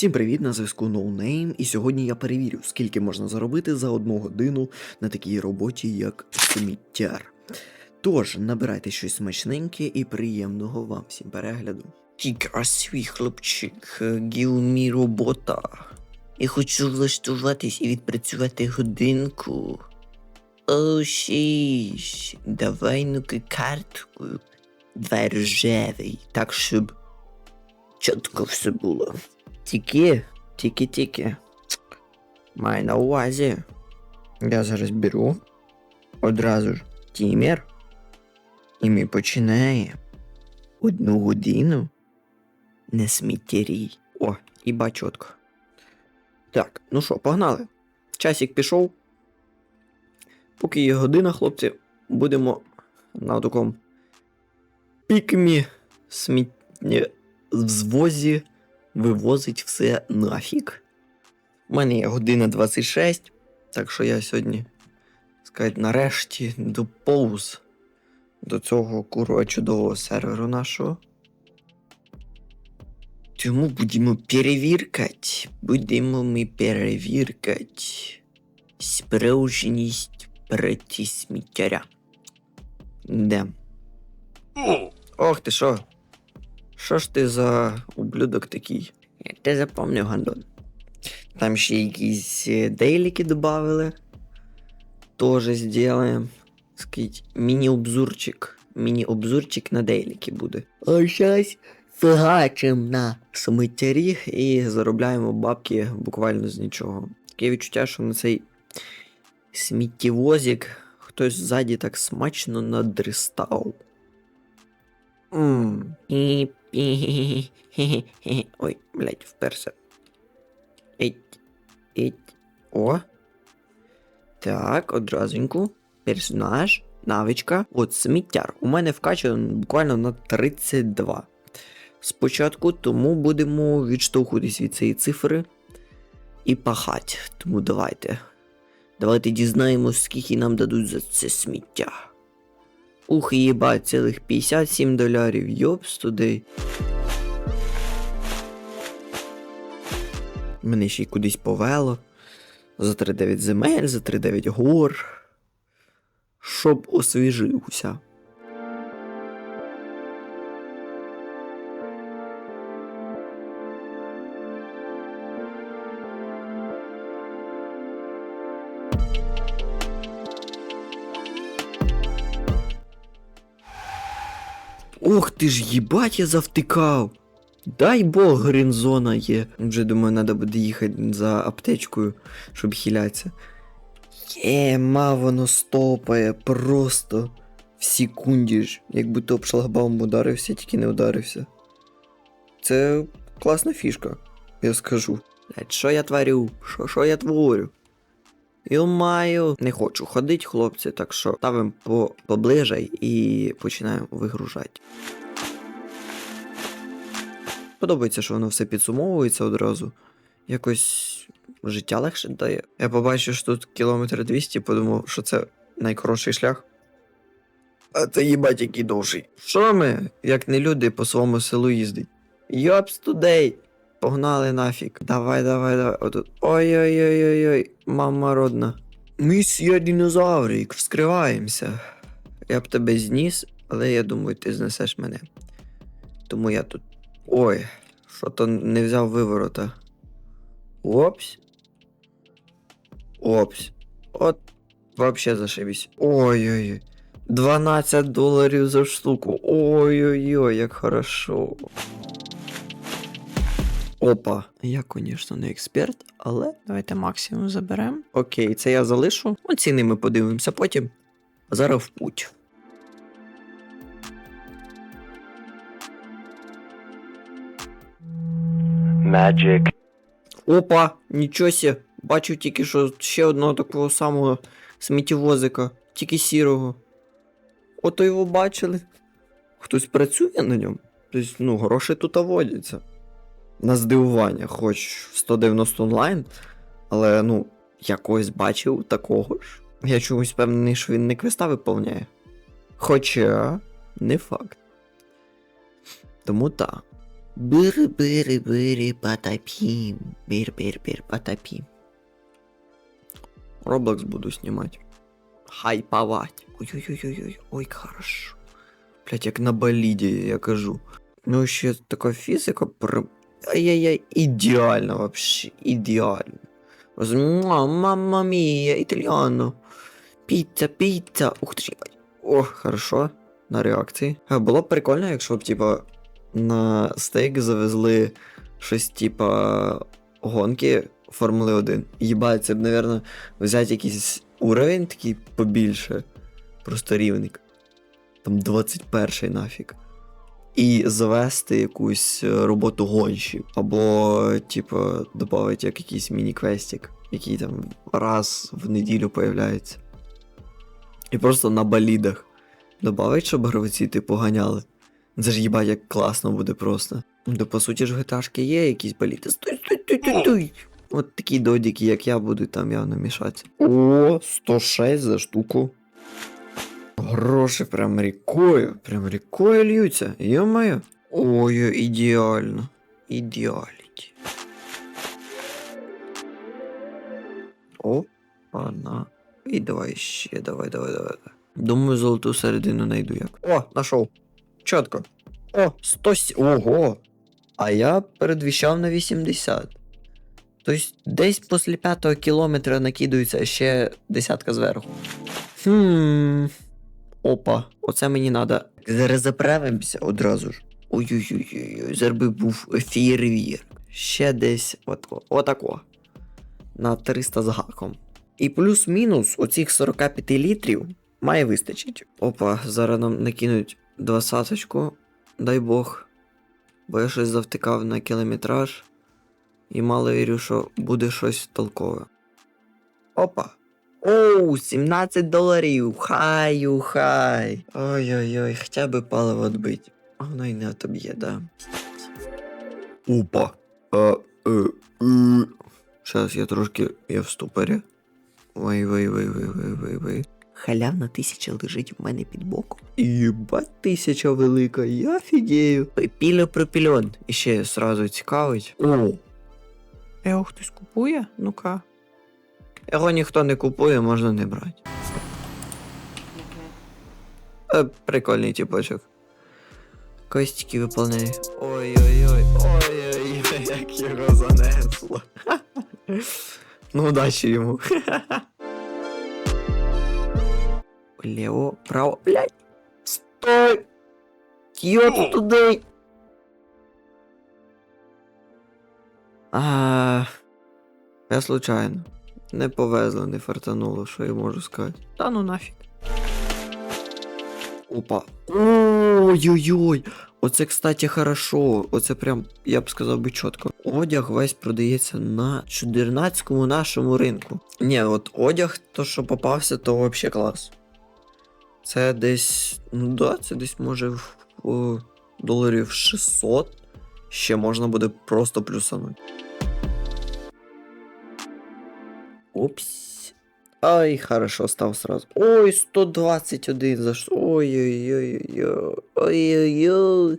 Всім привіт, на зв'язку NoName, і сьогодні я перевірю, скільки можна заробити за одну годину на такій роботі, як сміттяр. Тож, набирайте щось смачненьке і приємного вам всім перегляду. Ти красивий хлопчик, гілмі робота. Я хочу влаштуватись і відпрацювати годинку. О, шіш, давай ну-ка картку. Давай рожевий, так щоб чітко все було. Тільки, тільки. Май на увазі. Я зараз беру одразу ж тімер. І ми починаємо. Одну годину не сміттєрій. О, і бачотко. Так, ну що, погнали. Часик пішов. Поки є година, хлопці, будемо на такому пікмі сміття взвозі вивозить все нафіг. У мене є година 26, так що я сьогодні, сказать, нарешті доповз до цього курва чудового серверу нашого. Тому будемо перевіркати. Будемо ми перевіркати справжність праці сміттяря. Де? Ох ти що? Що ж ти за ублюдок такий? Я те запомнив, Гандон. Там ще якісь е, дейліки додавали. Тоже сделаем. Скажіть, міні-обзорчик. Міні-обзорчик на дейліки буде. А щас фігачим на сміттярі і заробляємо бабки буквально з нічого. Таке відчуття, що на цей сміттєвозик хтось ззаді так смачно надристав. Ммм. Ой, блядь, вперся. Еть, еть. О. Так, одразуньку. Персонаж, навичка. От сміттяр. У мене вкачано буквально на 32. Спочатку, тому будемо відштовхуватись від цієї цифри і пахати. Тому давайте. Давайте дізнаємось, скільки нам дадуть за це сміття. Ух, їбать, цілих 57 долярів, йопс туди. Мене ще й кудись повело. За 3-9 земель, за 3-9 гор. Щоб освіжився. Ох ти ж їбать я завтикав. Дай Бог, грінзона є. Вже думаю, треба буде їхати за аптечкою, щоб хилятися. Є, ма воно стопає просто в секунді ж, як будто об шлагбаум ударився, тільки не ударився. Це класна фішка, я скажу. Блядь, що я творю? Що я творю? Йомаю, не хочу ходити, хлопці, так що ставимо по, поближе і починаємо вигружати. Подобається, що воно все підсумовується одразу. Якось життя легше дає. Я побачив, що тут кілометр 200, подумав, що це найкоротший шлях. А це їбать який довший. Що ми, як не люди, по своєму селу їздить? Йопс тудей! Погнали нафіг. Давай, давай, давай. Отут. Ой-ой-ой-ой-ой, мама родна. Місія динозаврик, вскриваємося. Я б тебе зніс, але я думаю, ти знесеш мене. Тому я тут. Ой, що то не взяв виворота. Опс. Опс. От. Вообще зашибись. Ой-ой-ой. 12 доларів за штуку. Ой-ой-ой, як хорошо. Опа. Я, звісно, не експерт, але давайте максимум заберемо. Окей, це я залишу. Оціни ми подивимося потім. А зараз в путь. Magic. Опа, нічого сі. Бачу тільки що ще одного такого самого сміттєвозика, тільки сірого. Ото його бачили. Хтось працює на ньому. Тобто, ну, гроші тут водяться. На здивування, хоч в 190 онлайн, але ну, я когось бачив такого ж. Я чомусь впевнений, що він не квеста виповняє. Хоча не факт. Тому так. Бири-бири-бири потопім. Бир-бир-бир потопім. Роблокс буду знімати. Хайпавать. Ой-ой-ой-ой, ой, хорошо. Блять, як на боліді, я кажу. Ну, ще така фізика. Ай-яй-яй, ідеально вообще, ідеально. Муа, Мамма мія, італіано. Піца, піца. Ух ти ж. О, хорошо. На реакції. Е, Було б прикольно, якщо б, типа, на стейк завезли щось, типа, гонки Формули 1. Їбать, це б, наверное, взяти якийсь уровень такий побільше. Просто рівник. Там 21-й нафіг. І завести якусь е, роботу гонщик. Або, типа, додати як якийсь міні-квестик, який там раз в неділю появляється. І просто на болідах. Добавить, щоб гравці типу ганяли. Це ж їбать, як класно буде просто. Ну, по суті ж в GTA є якісь боліти. Стой, стой, стой, стой, стой. От такі додіки, як я, будуть там явно мішатися. О, 106 за штуку. Гроші прям рікою, прям рікою льються, йо-моє. Ой, ідеально. Ідеаліті. О, вона. І давай ще, давай, давай, давай. Думаю, золоту середину найду як. О, нашов. Чітко. О, 100... Ого. А я передвіщав на 80. Тобто десь після п'ятого кілометра накидується ще десятка зверху. Хм. Опа, оце мені треба. Зараз заправимося одразу ж. Ой-ой-ой, зараз би був фєєрвір. Ще десь от, отако. На 300 з гаком. І плюс-мінус оцих 45 літрів має вистачить. Опа, зараз нам накинуть двадцяточку. Дай Бог. Бо я щось завтикав на кілометраж. І мало вірю, що буде щось толкове. Опа. Оу, 17 доларів. Хай, хай. Ой-ой-ой, хоча б паливо відбить. А воно й не отоб'є, да. Опа. А, е, е. Зараз я трошки я в ступорі. Ой, ой, ой, ой, ой, ой, ой. Халявна тисяча лежить в мене під боком. Єбать тисяча велика, я фігею. Піло пропільон. І ще сразу цікавить. О. Його хтось купує? Ну-ка. Його ніхто не купує, можна не брати. Е, прикольний типочок. Костики виповняє. Ой-ой-ой, ой-ой-ой, як його занесло. ну, удачі йому. Лево, право, блядь. Стой! Йоп туди! А, я случайно. Не повезло, не фартануло, що я можу сказати. Та ну нафіг. Опа. Ой-ой-ой. Оце, кстати, хорошо. Оце прям, я б сказав би чітко. Одяг весь продається на чудернацькому нашому ринку. Ні, от одяг, то що попався, то взагалі клас. Це десь. Ну да, це десь може в о, доларів 600. Ще можна буде просто плюсануть. Упс. Ай, хорошо, став сразу. Ой, 121 за що. Ой-ой-ой. Ой-ой-ой.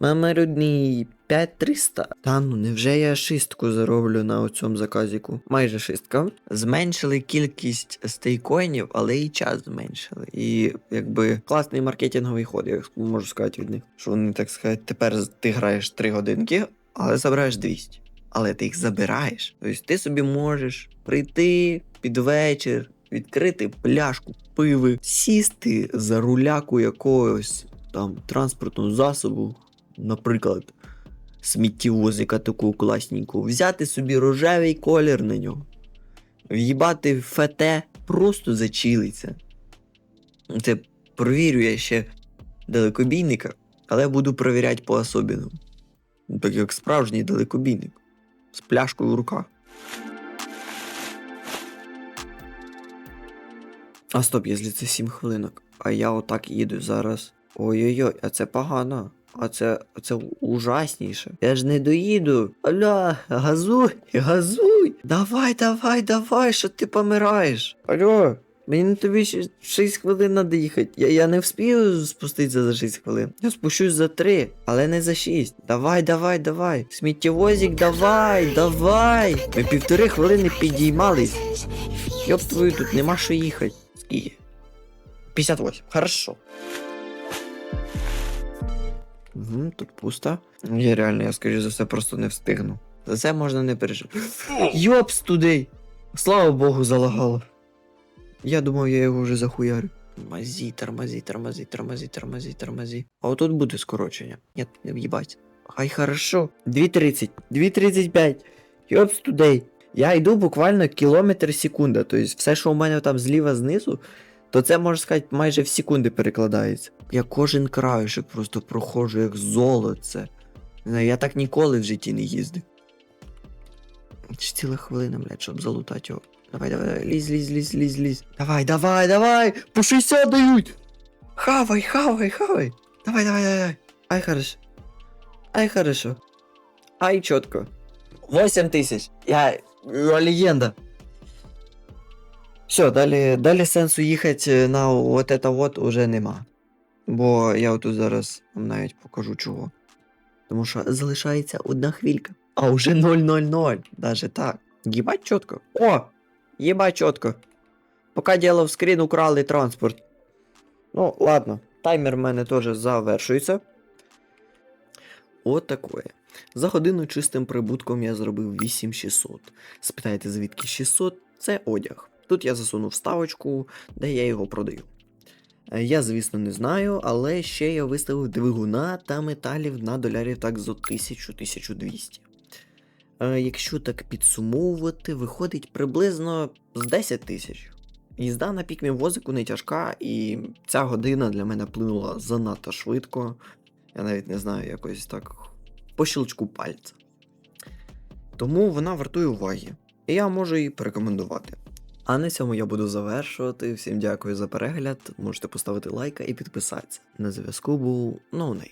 Мама рудний, 5300. Та ну невже я шістку зароблю на цьому заказіку? Майже шістка. Зменшили кількість стейкоїнів, але і час зменшили. І якби класний маркетинговий ход, я можу сказати від них. Що вони так сказати, тепер ти граєш 3 годинки, але забираєш 200 але ти їх забираєш. Тобто ти собі можеш прийти під вечір, відкрити пляшку пиви, сісти за руляку якогось там транспортного засобу, наприклад, сміттєвозика таку класненьку, взяти собі рожевий колір на нього, в'їбати ФТ, просто зачилиться. Це провірю я ще далекобійника, але буду провіряти по особіному. Так як справжній далекобійник з пляшкою в руках. А стоп, якщо це 7 хвилинок. А я отак їду зараз. Ой-ой-ой, а це погано. А це, це ужасніше. Я ж не доїду. Аля, газуй, газуй. Давай, давай, давай, що ти помираєш. Алло, Мені на тобі ще 6 хвилин треба їхати. Я, я не вспію спуститися за 6 хвилин. Я спущусь за 3, але не за 6. Давай, давай, давай. Сміттєвозик, давай, давай. Ми півтори хвилини підіймались. Йоп твою, тут нема що їхати. Скільки? 58. Хорошо. Угу, тут пусто. Я реально, я скоріше за все, просто не встигну. За це можна не переживати. Йопс туди! Слава Богу, залагало. Я думав, я його вже захуярю. Тормозі, тормозі, тормозі, тормозі, тормозі, тормозі. А отут буде скорочення. Ні, не в'їбать. Ай, хорошо. 2.30, 2.35. Йопс тудей. Я йду буквально кілометр секунда. Тобто все, що у мене там зліва знизу, то це можна сказати майже в секунди перекладається. Я кожен краюшок просто проходжу як золоце. Я так ніколи в житті не їздив. Чи ціла хвилина, блядь, щоб залутати його. Давай, давай, лізь, лізь, лізь, лізь, лізь. Давай, давай, давай! По 60 дають! Хавай, хавай, хавай! Давай, давай, давай. Ай, хорошо. Ай, хорошо. Ай, чітко. 8 тисяч. Я, легенда. Все, далі, далі сенсу їхати на от это вот уже нема. Бо я отут зараз навіть покажу чого. Тому що залишається одна хвилька. А уже 000. Даже так. Єбать чітко. О! Єбать чітко. Поки діло в скрін украли транспорт. Ну, ладно. Таймер в мене теж завершується. От такое. За годину чистим прибутком я зробив 8600. Спитаєте, звідки 600? Це одяг. Тут я засунув ставочку, де я його продаю. Е, Я, звісно, не знаю, але ще я виставив двигуна та металів на долярів так зо 1000-1200. Якщо так підсумовувати, виходить приблизно з 10 тисяч. Їзда на пікмі возику не тяжка, і ця година для мене плинула занадто швидко. Я навіть не знаю, якось так по щелчку пальця. Тому вона вартує уваги. І я можу її порекомендувати. А на цьому я буду завершувати. Всім дякую за перегляд. Можете поставити лайка і підписатися. На зв'язку був ноунейм.